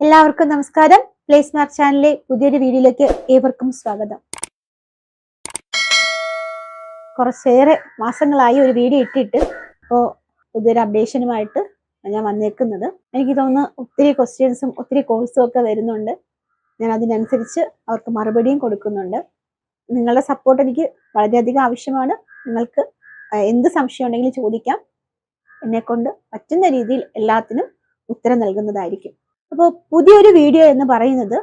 എല്ലാവർക്കും നമസ്കാരം. Place mark ചാനലിലെ പുതിയൊരു വീഡിയോയിലേക്ക് ഏവർക്കും സ്വാഗതം. കുറച്ചേറെ മാസങ്ങളായി ഒരു വീഡിയോ ഇട്ടിട്ട് ഇപ്പോൾ പുതിയൊരു അപ്ഡേഷനുമായിട്ട് ഞാൻ വന്നേക്കുന്നത്. എനിക്ക് തോന്നുന്നു ഒത്തിരി ക്വസ്റ്റ്യൻസും ഒത്തിരി കോഴ്സും ഒക്കെ വരുന്നുണ്ട്. ഞാൻ അതിനനുസരിച്ച് അവർക്ക് മറുപടിയും കൊടുക്കുന്നുണ്ട്. നിങ്ങളുടെ സപ്പോർട്ട് എനിക്ക് വളരെയധികം ആവശ്യമാണ്. നിങ്ങൾക്ക് എന്ത് സംശയം ഉണ്ടെങ്കിലും ചോദിക്കാം. എന്നെ കൊണ്ട് പറ്റുന്ന രീതിയിൽ എല്ലാത്തിനും ഉത്തരം നൽകുന്നതായിരിക്കും. അപ്പോൾ പുതിയൊരു വീഡിയോ എന്ന് പറയുന്നത്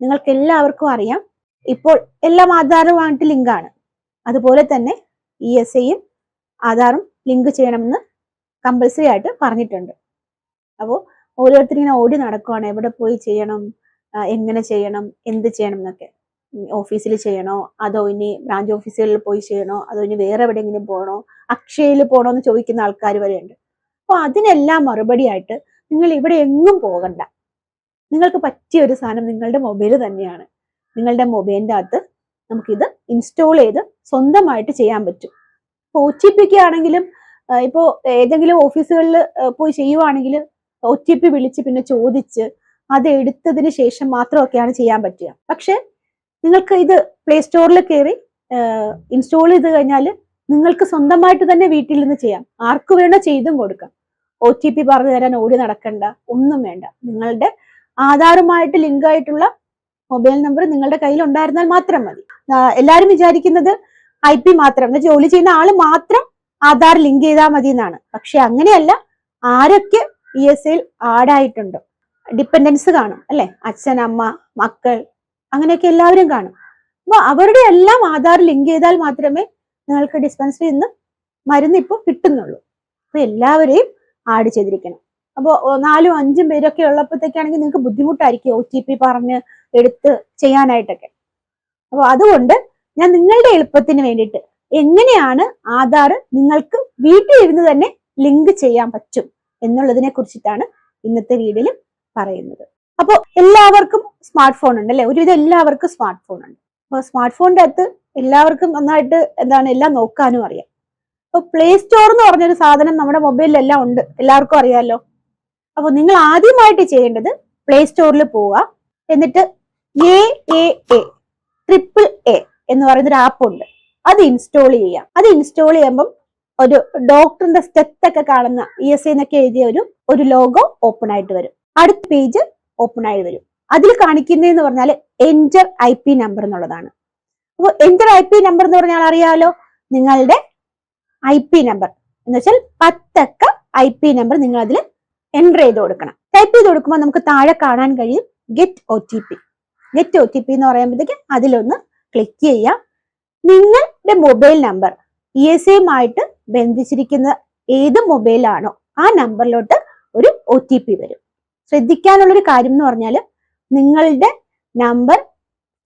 നിങ്ങൾക്ക് എല്ലാവർക്കും അറിയാം. ഇപ്പോൾ എല്ലാം ആധാറുമായിട്ട് ലിങ്കാണ് അതുപോലെ തന്നെ ഇ എസ് ഐയും ആധാറും ലിങ്ക് ചെയ്യണമെന്ന് കമ്പൽസറി ആയിട്ട് പറഞ്ഞിട്ടുണ്ട്. അപ്പോൾ ഓരോരുത്തരും ഇങ്ങനെ ഓടി നടക്കുവാണ്. എവിടെ പോയി ചെയ്യണം? എങ്ങനെ ചെയ്യണം? എന്ത് ചെയ്യണം എന്നൊക്കെ. ഓഫീസിൽ ചെയ്യണോ? അതോ ഇനി ബ്രാഞ്ച് ഓഫീസുകളിൽ പോയി ചെയ്യണോ? അതോ ഇനി വേറെ എവിടെയെങ്കിലും പോകണോ? അക്ഷയയിൽ പോകണോ എന്ന് ചോദിക്കുന്ന ആൾക്കാർ വരെയുണ്ട്. അപ്പോൾ അതിനെല്ലാം മറുപടിയായിട്ട് നിങ്ങൾ ഇവിടെ എങ്ങും പോകണ്ട. നിങ്ങൾക്ക് പറ്റിയ ഒരു സാധനം നിങ്ങളുടെ മൊബൈൽ തന്നെയാണ്. നിങ്ങളുടെ മൊബൈലിന്റെ അകത്ത് നമുക്കിത് ഇൻസ്റ്റാൾ ചെയ്ത് സ്വന്തമായിട്ട് ചെയ്യാൻ പറ്റും. ഇപ്പോൾ ഒ ടി പിക്ക് ആണെങ്കിലും ഇപ്പോൾ ഏതെങ്കിലും ഓഫീസുകളിൽ പോയി ചെയ്യുവാണെങ്കിൽ ഒ ടി പി വിളിച്ച് പിന്നെ ചോദിച്ച് അത് എടുത്തതിന് ശേഷം മാത്രമൊക്കെയാണ് ചെയ്യാൻ പറ്റുക. പക്ഷേ നിങ്ങൾക്ക് ഇത് പ്ലേ സ്റ്റോറിൽ കയറി ഇൻസ്റ്റാൾ ചെയ്ത് കഴിഞ്ഞാൽ നിങ്ങൾക്ക് സ്വന്തമായിട്ട് തന്നെ വീട്ടിൽ നിന്ന് ചെയ്യാം. ആർക്ക് വേണോ ചെയ്തും കൊടുക്കാം. ഒ ടി പി പറഞ്ഞു തരാൻ ഓടി നടക്കണ്ട. ഒന്നും വേണ്ട. നിങ്ങളുടെ ആധാറുമായിട്ട് ലിങ്ക് ആയിട്ടുള്ള മൊബൈൽ നമ്പർ നിങ്ങളുടെ കയ്യിൽ ഉണ്ടായിരുന്നാൽ മാത്രം മതി. എല്ലാവരും വിചാരിക്കുന്നത് ഐ പി മാത്രം. ജോലി ചെയ്യുന്ന ആൾ മാത്രം ആധാർ ലിങ്ക് ചെയ്താൽ മതി എന്നാണ് പക്ഷെ അങ്ങനെയല്ല. ആരൊക്കെ ഇ എസ് ഐയിൽ ആഡായിട്ടുണ്ടോ ഡിപ്പെൻഡൻസ് കാണും അല്ലെ? അച്ഛൻ അമ്മ മക്കൾ അങ്ങനെയൊക്കെ എല്ലാവരും കാണും. അപ്പൊ അവരുടെ എല്ലാം ആധാർ ലിങ്ക് ചെയ്താൽ മാത്രമേ നിങ്ങൾക്ക് ഡിസ്പെൻസറിയിൽ നിന്ന് മരുന്ന് ഇപ്പോൾ കിട്ടുന്നുള്ളൂ. അപ്പൊ എല്ലാവരെയും ആഡ് ചെയ്തിരിക്കണം. അപ്പോൾ നാലും അഞ്ചും പേരൊക്കെ ഉള്ളപ്പോഴത്തേക്കാണെങ്കിൽ നിങ്ങൾക്ക് ബുദ്ധിമുട്ടായിരിക്കും ഒ ടി പി പറഞ്ഞ് എടുത്ത് ചെയ്യാനായിട്ടൊക്കെ. അപ്പോൾ അതുകൊണ്ട് ഞാൻ നിങ്ങളുടെ എളുപ്പത്തിന് വേണ്ടിയിട്ട് എങ്ങനെയാണ് ആധാർ നിങ്ങൾക്ക് വീട്ടിൽ ഇരുന്ന് തന്നെ ലിങ്ക് ചെയ്യാൻ പറ്റും എന്നുള്ളതിനെ കുറിച്ചിട്ടാണ് ഇന്നത്തെ വീഡിയോയിൽ പറയുന്നത്. അപ്പോൾ എല്ലാവർക്കും സ്മാർട്ട് ഫോൺ ഉണ്ട് അല്ലേ? ഒരുവിധം എല്ലാവർക്കും സ്മാർട്ട് ഫോൺ ഉണ്ട്. അപ്പോൾ സ്മാർട്ട് ഫോണിന്റെ അകത്ത് എല്ലാവർക്കും നന്നായിട്ട് എന്താണ് എല്ലാം നോക്കാനും അറിയാം. അപ്പോൾ പ്ലേ സ്റ്റോർ എന്ന് പറഞ്ഞൊരു സാധനം നമ്മുടെ മൊബൈലിലെല്ലാം ഉണ്ട്. എല്ലാവർക്കും അറിയാമല്ലോ. അപ്പോൾ നിങ്ങൾ ആദ്യമായിട്ട് ചെയ്യേണ്ടത് പ്ലേ സ്റ്റോറിൽ പോവുക. എന്നിട്ട് A A A triple A എന്ന് പറയുന്ന ഒരു ആപ്പ് ഉണ്ട്. അത് ഇൻസ്റ്റാൾ ചെയ്യാം. അത് ഇൻസ്റ്റാൾ ചെയ്യുമ്പം ഒരു ഡോക്ടറിന്റെ സ്റ്റെത്ത് ഒക്കെ കാണുന്ന ഇ എസ് എന്നൊക്കെ എഴുതിയ ഒരു ഒരു ലോഗോ ഓപ്പൺ ആയിട്ട് വരും. അടുത്ത പേജ് ഓപ്പൺ ആയി വരും. അതിൽ കാണിക്കുന്നതെന്ന് പറഞ്ഞാൽ എന്റർ ഐ പി നമ്പർ എന്നുള്ളതാണ്. അപ്പോൾ എന്റർ ഐ പി നമ്പർ എന്ന് പറഞ്ഞാൽ അറിയാമല്ലോ നിങ്ങളുടെ ഐ പി നമ്പർ എന്ന് വെച്ചാൽ പത്തക്ക ഐ പി നമ്പർ നിങ്ങൾ അതിൽ എന്റർ ചെയ്ത് കൊടുക്കണം. ടൈപ്പ് ചെയ്ത് കൊടുക്കുമ്പോൾ നമുക്ക് താഴെ കാണാൻ കഴിയും get O T P get O T P എന്ന് പറയുമ്പോഴത്തേക്ക് അതിലൊന്ന് ക്ലിക്ക് ചെയ്യാം നിങ്ങളുടെ മൊബൈൽ നമ്പർ ഇ എസ് എയുമായിട്ട് ബന്ധിച്ചിരിക്കുന്ന ഏത് മൊബൈലാണോ ആ നമ്പറിലോട്ട് ഒരു ഒ ടി പി വരും. ശ്രദ്ധിക്കാനുള്ളൊരു കാര്യം എന്ന് പറഞ്ഞാൽ നിങ്ങളുടെ നമ്പർ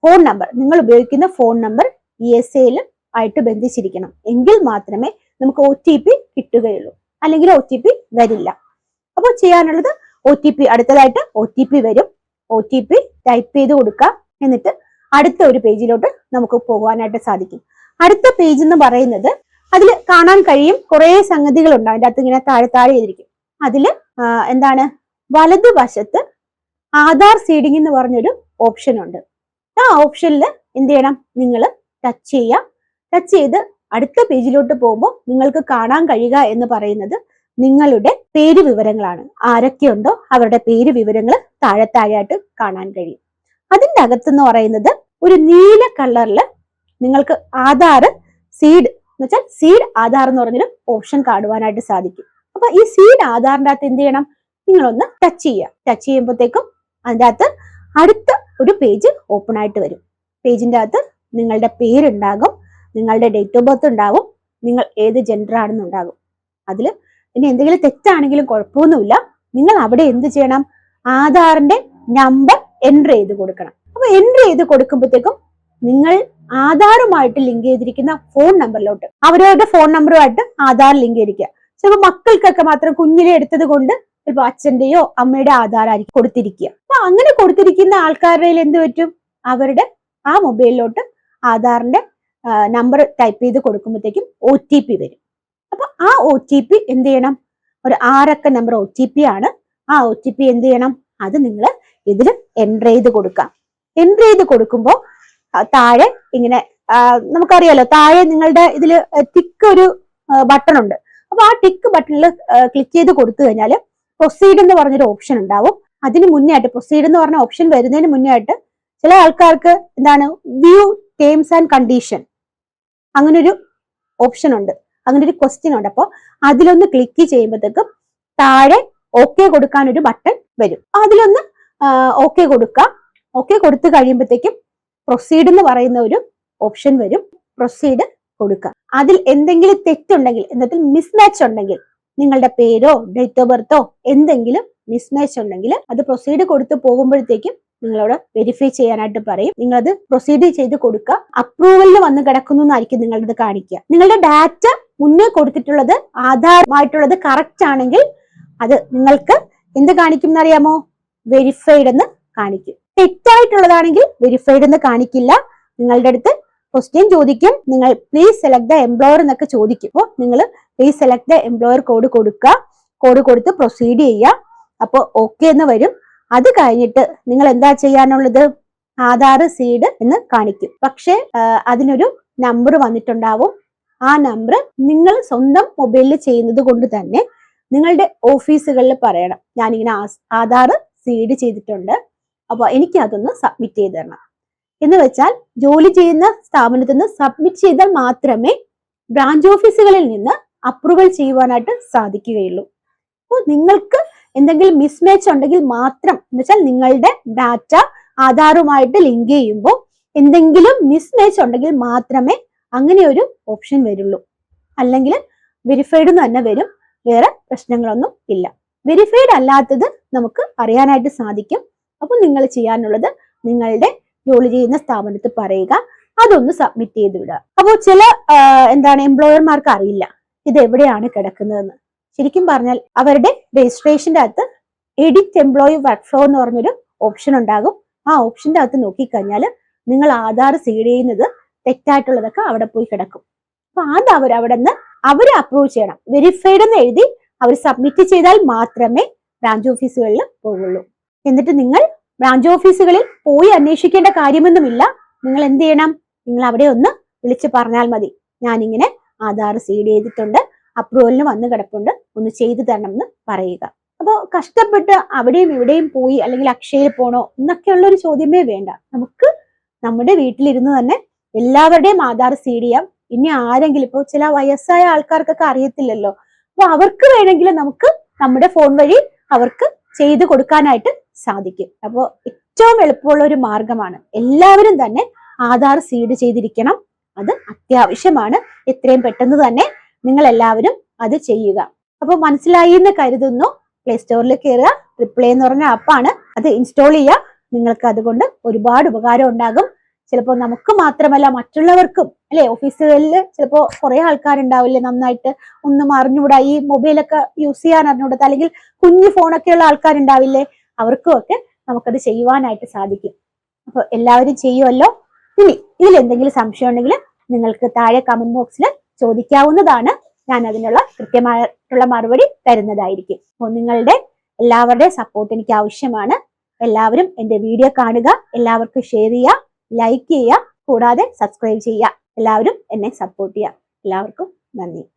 ഫോൺ നമ്പർ നിങ്ങൾ ഉപയോഗിക്കുന്ന ഫോൺ നമ്പർ ഇ എസ് എയിൽ ആയിട്ട് ബന്ധിച്ചിരിക്കണം. എങ്കിൽ മാത്രമേ നമുക്ക് ഒ ടി പി കിട്ടുകയുള്ളൂ. അല്ലെങ്കിൽ ഒ ടി പി വരില്ല. അപ്പോൾ ചെയ്യാനുള്ളത് ഒ ടി പി അടുത്തതായിട്ട് ഒ ടി പി വരും. ഒ ടി പി ടൈപ്പ് ചെയ്ത് കൊടുക്കുക എന്നിട്ട് അടുത്ത ഒരു പേജിലോട്ട് നമുക്ക് പോകാനായിട്ട് സാധിക്കും. അടുത്ത പേജ് എന്ന് പറയുന്നത് അതിൽ കാണാൻ കഴിയും കുറേ സംഗതികളുണ്ട്. അതിന്റെ അകത്ത് ഇങ്ങനെ താഴെ താഴെ ചെയ്തിരിക്കും അതിൽ എന്താണ്? വലതുവശത്ത് ആധാർ സീഡിംഗ് എന്ന് പറഞ്ഞൊരു ഓപ്ഷൻ ഉണ്ട്. ആ ഓപ്ഷനിൽ എന്ത് ചെയ്യണം? നിങ്ങൾ ടച്ച് ചെയ്യുക ടച്ച് ചെയ്ത് അടുത്ത പേജിലോട്ട് പോകുമ്പോൾ നിങ്ങൾക്ക് കാണാൻ കഴിയുക എന്ന് പറയുന്നത് നിങ്ങളുടെ പേര് വിവരങ്ങളാണ്. ആരൊക്കെയുണ്ടോ അവരുടെ പേര് വിവരങ്ങൾ താഴെ കാണാൻ കഴിയും. അതിന്റെ അകത്തെന്ന് പറയുന്നത് ഒരു നീല കളറിൽ നിങ്ങൾക്ക് ആധാർ സീഡ് എന്ന് വെച്ചാൽ സീഡ് ആധാർ എന്ന് പറഞ്ഞൊരു ഓപ്ഷൻ കാണുവാനായിട്ട് സാധിക്കും. അപ്പൊ ഈ സീഡ് ആധാറിന്റെ അകത്ത് എന്ത് ചെയ്യണം? നിങ്ങളൊന്ന് ടച്ച് ചെയ്യുക. ടച്ച് ചെയ്യുമ്പോഴത്തേക്കും അതിന്റെ അകത്ത് അടുത്ത ഒരു പേജ് ഓപ്പൺ ആയിട്ട് വരും. പേജിന്റെ അകത്ത് നിങ്ങളുടെ പേരുണ്ടാകും നിങ്ങളുടെ ഡേറ്റ് ഓഫ് ബർത്ത് ഉണ്ടാകും നിങ്ങൾ ഏത് ജെൻഡർ ആണെന്നുണ്ടാകും അതിൽ ഇനി എന്തെങ്കിലും തെറ്റാണെങ്കിലും കുഴപ്പമൊന്നുമില്ല. നിങ്ങൾ അവിടെ എന്ത് ചെയ്യണം? ആധാറിന്റെ നമ്പർ എൻട്രി ചെയ്ത് കൊടുക്കണം. അപ്പൊ എൻട്രി ചെയ്ത് കൊടുക്കുമ്പോഴത്തേക്കും നിങ്ങൾ ആധാറുമായിട്ട് ലിങ്ക് ചെയ്തിരിക്കുന്ന ഫോൺ നമ്പറിലോട്ട് അവരവരുടെ ഫോൺ നമ്പറുമായിട്ട് ആധാർ ലിങ്ക് ചെയ്തിരിക്കുക. ചിലപ്പോൾ മക്കൾക്കൊക്കെ മാത്രം കുഞ്ഞിലെ എടുത്തത് കൊണ്ട് ചിലപ്പോൾ അച്ഛന്റെയോ അമ്മയുടെ ആധാറായിരിക്കും കൊടുത്തിരിക്കുക. അപ്പൊ അങ്ങനെ കൊടുത്തിരിക്കുന്ന ആൾക്കാരുടെ എന്ത് പറ്റും? അവരുടെ ആ മൊബൈലിലോട്ട് ആധാറിന്റെ നമ്പർ ടൈപ്പ് ചെയ്ത് കൊടുക്കുമ്പോഴത്തേക്കും ഒ ടി പി വരും. അപ്പൊ ആ ഒ ടി പി എന്ത് ചെയ്യണം ഒരു ആറക്ക നമ്പർ ഒ ടി പി ആണ് ആ ഒ ടി പി എന്ത് ചെയ്യണം അത് നിങ്ങൾ ഇതിൽ എന്റർ ചെയ്ത് കൊടുക്കാം. എന്റർ ചെയ്ത് കൊടുക്കുമ്പോൾ താഴെ ഇങ്ങനെ നമുക്കറിയാലോ താഴെ നിങ്ങളുടെ ഇതിൽ ടിക്ക് ഒരു ബട്ടൺ ഉണ്ട്. അപ്പൊ ആ ടിക്ക് ബട്ടണിൽ ക്ലിക്ക് ചെയ്ത് കൊടുത്തു കഴിഞ്ഞാൽ പ്രൊസീഡ് എന്ന് പറഞ്ഞൊരു ഓപ്ഷൻ ഉണ്ടാവും. അതിന് മുന്നേ ആയിട്ട് പ്രൊസീഡ് എന്ന് പറഞ്ഞ ഓപ്ഷൻ വരുന്നതിന് മുന്നേ ആയിട്ട് ചില ആൾക്കാർക്ക് എന്താണ് വ്യൂ ടേംസ് ആൻഡ് കണ്ടീഷൻ അങ്ങനൊരു ഓപ്ഷൻ ഉണ്ട്. അങ്ങനെ ഒരു ക്വസ്റ്റ്യൻ ഉണ്ട്. അപ്പോൾ അതിലൊന്ന് ക്ലിക്ക് ചെയ്യുമ്പോഴത്തേക്കും താഴെ ഓക്കെ കൊടുക്കാൻ ഒരു ബട്ടൺ വരും അതിലൊന്ന് ഓക്കെ കൊടുക്കുക. ഓക്കെ കൊടുത്തു കഴിയുമ്പോഴത്തേക്കും പ്രൊസീഡ് എന്ന് പറയുന്ന ഒരു ഓപ്ഷൻ വരും. പ്രൊസീഡ് കൊടുക്കുക. അതിൽ എന്തെങ്കിലും തെറ്റുണ്ടെങ്കിൽ എന്നിട്ട് മിസ്മാച്ച് ഉണ്ടെങ്കിൽ നിങ്ങളുടെ പേരോ ഡേറ്റ് ഓഫ് ബർത്തോ എന്തെങ്കിലും മിസ്മാച്ച് ഉണ്ടെങ്കിൽ അത് പ്രൊസീഡ് കൊടുത്തു പോകുമ്പോഴത്തേക്കും നിങ്ങളോട് വെരിഫൈ ചെയ്യാനായിട്ട് പറയും. നിങ്ങൾ അത് പ്രൊസീഡ് ചെയ്ത് കൊടുക്കുക. അപ്രൂവലിൽ വന്ന് കിടക്കുന്നു എന്നായിരിക്കും നിങ്ങളത് കാണിക്കുക. നിങ്ങളുടെ ഡാറ്റ മുന്നേ കൊടുത്തിട്ടുള്ളത് ആധാരമായിട്ടുള്ളത് കറക്റ്റ് ആണെങ്കിൽ അത് നിങ്ങൾക്ക് എന്ത് കാണിക്കും എന്നറിയാമോ? വെരിഫൈഡ് എന്ന് കാണിക്കും. തെറ്റായിട്ടുള്ളതാണെങ്കിൽ വെരിഫൈഡ് എന്ന് കാണിക്കില്ല. നിങ്ങളുടെ അടുത്ത് ക്വസ്റ്റ്യൻ ചോദിക്കും. നിങ്ങൾ പ്ലീസ് സെലക്ട് ദ എംപ്ലോയർ എന്നൊക്കെ ചോദിക്കും. അപ്പോൾ നിങ്ങൾ please select the employer code കൊടുക്കുക. കോഡ് കൊടുത്ത് പ്രൊസീഡ് ചെയ്യുക. അപ്പോൾ ഓക്കെ എന്ന് വരും. അത് കഴിഞ്ഞിട്ട് നിങ്ങൾ എന്താ ചെയ്യാനുള്ളത്? ആധാർ സീഡ് എന്ന് കാണിക്കും. പക്ഷേ അതിനൊരു നമ്പർ വന്നിട്ടുണ്ടാവും. ആ നമ്പർ നിങ്ങൾ സ്വന്തം മൊബൈലിൽ ചെയ്യുന്നത് കൊണ്ട് തന്നെ നിങ്ങളുടെ ഓഫീസുകളിൽ പറയണം. ഞാനിങ്ങനെ ആധാർ സീഡ് ചെയ്തിട്ടുണ്ട്. അപ്പോൾ എനിക്ക് അതൊന്ന് സബ്മിറ്റ് ചെയ്ത് തരണം. എന്ന് വെച്ചാൽ ജോലി ചെയ്യുന്ന സ്ഥാപനത്തിൽ നിന്ന് സബ്മിറ്റ് ചെയ്താൽ മാത്രമേ ബ്രാഞ്ച് ഓഫീസുകളിൽ നിന്ന് അപ്രൂവൽ ചെയ്യുവാനായിട്ട് സാധിക്കുകയുള്ളൂ. അപ്പോൾ നിങ്ങൾക്ക് എന്തെങ്കിലും മിസ്മാച്ച് ഉണ്ടെങ്കിൽ മാത്രം എന്ന് വെച്ചാൽ നിങ്ങളുടെ ഡാറ്റ ആധാറുമായിട്ട് ലിങ്ക് ചെയ്യുമ്പോൾ എന്തെങ്കിലും മിസ്മാച്ച് ഉണ്ടെങ്കിൽ മാത്രമേ അങ്ങനെ ഒരു ഓപ്ഷൻ വരുള്ളൂ. അല്ലെങ്കിൽ വെരിഫൈഡ് എന്ന് തന്നെ വരും. വേറെ പ്രശ്നങ്ങളൊന്നും ഇല്ല. വെരിഫൈഡ് അല്ലാത്തത് നമുക്ക് അറിയാനായിട്ട് സാധിക്കും. അപ്പോൾ നിങ്ങൾ ചെയ്യാനുള്ളത് നിങ്ങളുടെ ജോലി ചെയ്യുന്ന സ്ഥാപനത്തിൽ പറയുക. അതൊന്ന് സബ്മിറ്റ് ചെയ്ത് വിടുക. അപ്പോൾ ചില എന്താണ് എംപ്ലോയർമാർക്ക് അറിയില്ല. ഇത് എവിടെയാണ് കിടക്കുന്നതെന്ന്. ശരിക്കും പറഞ്ഞാൽ അവരുടെ രജിസ്ട്രേഷന്റെ അകത്ത് എഡിറ്റ് എംപ്ലോയി വർക്ക് ഫ്ലോ എന്ന് പറഞ്ഞൊരു ഓപ്ഷൻ ഉണ്ടാകും. ആ ഓപ്ഷന്റെ അകത്ത് നോക്കിക്കഴിഞ്ഞാൽ നിങ്ങൾ ആധാർ സീഡ് ചെയ്യുന്നത് തെറ്റായിട്ടുള്ളതൊക്കെ അവിടെ പോയി കിടക്കും. അപ്പൊ അത് അവർ അവിടെ നിന്ന് അവരെ അപ്രൂവ് ചെയ്യണം. വെരിഫൈഡ് എന്ന് എഴുതി അവർ സബ്മിറ്റ് ചെയ്താൽ മാത്രമേ ബ്രാഞ്ച് ഓഫീസുകളിൽ പോകുള്ളൂ എന്നിട്ട് നിങ്ങൾ ബ്രാഞ്ച് ഓഫീസുകളിൽ പോയി അന്വേഷിക്കേണ്ട കാര്യമൊന്നുമില്ല. നിങ്ങൾ എന്ത് ചെയ്യണം? നിങ്ങൾ അവിടെ ഒന്ന് വിളിച്ച് പറഞ്ഞാൽ മതി. ഞാനിങ്ങനെ ആധാർ സീഡ് ചെയ്തിട്ടുണ്ട്. അപ്രൂവലിന് വന്നു കിടപ്പുണ്ട്. ഒന്ന് ചെയ്തു തരണം എന്ന് പറയുക. അപ്പോൾ കഷ്ടപ്പെട്ട് അവിടെയും ഇവിടെയും പോയി അല്ലെങ്കിൽ അക്ഷയയിൽ പോണോ എന്നൊക്കെയുള്ള ഒരു ചോദ്യമേ വേണ്ട. നമുക്ക് നമ്മുടെ വീട്ടിലിരുന്ന് തന്നെ എല്ലാവരുടെയും ആധാർ സീഡ് ചെയ്യാം. ഇനി ആരെങ്കിലും ഇപ്പോൾ ചില വയസ്സായ ആൾക്കാർക്കൊക്കെ അറിയത്തില്ലല്ലോ. അപ്പൊ അവർക്ക് വേണമെങ്കിൽ നമുക്ക് നമ്മുടെ ഫോൺ വഴി അവർക്ക് ചെയ്തു കൊടുക്കാനായിട്ട് സാധിക്കും. അപ്പോൾ ഏറ്റവും എളുപ്പമുള്ള ഒരു മാർഗമാണ് എല്ലാവരും തന്നെ ആധാർ സീഡ് ചെയ്തിരിക്കണം. അത് അത്യാവശ്യമാണ്. എത്രയും പെട്ടെന്ന് തന്നെ നിങ്ങൾ എല്ലാവരും അത് ചെയ്യുക. അപ്പോൾ മനസ്സിലായി എന്ന് കരുതുന്നു. പ്ലേ സ്റ്റോറിൽ കയറുക റിപ്ലൈ എന്ന് പറഞ്ഞ ആപ്പാണ് അത് ഇൻസ്റ്റാൾ ചെയ്യുക. നിങ്ങൾക്ക് അതുകൊണ്ട് ഒരുപാട് ഉപകാരം ഉണ്ടാകും. ചിലപ്പോൾ നമുക്ക് മാത്രമല്ല മറ്റുള്ളവർക്കും അല്ലെ? ഓഫീസുകളിൽ ചിലപ്പോൾ കുറെ ആൾക്കാരുണ്ടാവില്ലേ? നന്നായിട്ട് ഒന്നും അറിഞ്ഞുകൂടാ. ഈ മൊബൈലൊക്കെ യൂസ് ചെയ്യാൻ അറിഞ്ഞുകൂടാ അല്ലെങ്കിൽ കുഞ്ഞു ഫോണൊക്കെ ഉള്ള ആൾക്കാരുണ്ടാവില്ലേ? അവർക്കും ഒക്കെ നമുക്കത് ചെയ്യുവാനായിട്ട് സാധിക്കും. അപ്പോൾ എല്ലാവരും ചെയ്യുമല്ലോ ഇനി ഇതിൽ എന്തെങ്കിലും സംശയം ഉണ്ടെങ്കിൽ നിങ്ങൾക്ക് താഴെ കമന്റ് ബോക്സിൽ ചോദിക്കാവുന്നതാണ്. ഞാൻ അതിനുള്ള കൃത്യമായിട്ടുള്ള മറുപടി തരുന്നതായിരിക്കും. അപ്പോൾ നിങ്ങളുടെ എല്ലാവരുടെയും സപ്പോർട്ട് എനിക്ക് ആവശ്യമാണ്. എല്ലാവരും എന്റെ വീഡിയോ കാണുക എല്ലാവർക്കും ഷെയർ ചെയ്യുക ലൈക്ക് ചെയ്യുക കൂടാതെ സബ്സ്ക്രൈബ് ചെയ്യുക. എല്ലാവരും എന്നെ സപ്പോർട്ട് ചെയ്യുക. എല്ലാവർക്കും നന്ദി.